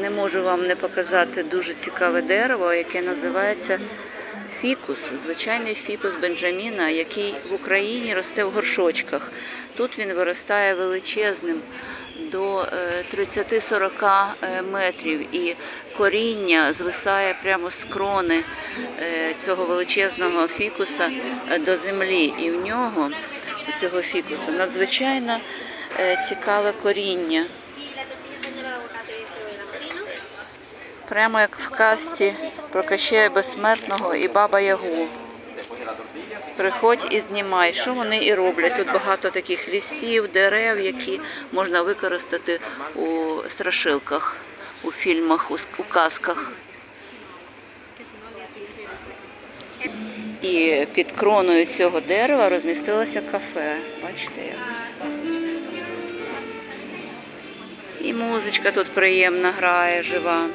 не можу вам не показати дуже цікаве дерево, яке називається фікус, звичайний фікус Бенджаміна, який в Україні росте в горшочках. Тут він виростає величезним до е, 30-40 е, метрів, і коріння звисає прямо з крони е, цього величезного фікуса е, до землі. І в нього, у цього фікуса, надзвичайно е, цікаве коріння. Прямо як в казці про Кащея Безсмертного і Баба Ягу. Приходь і знімай, що вони і роблять. Тут багато таких лісів, дерев, які можна використати у страшилках, у фільмах, у казках. І під кроною цього дерева розмістилося кафе. Бачите як? І музичка тут приємна грає, жива.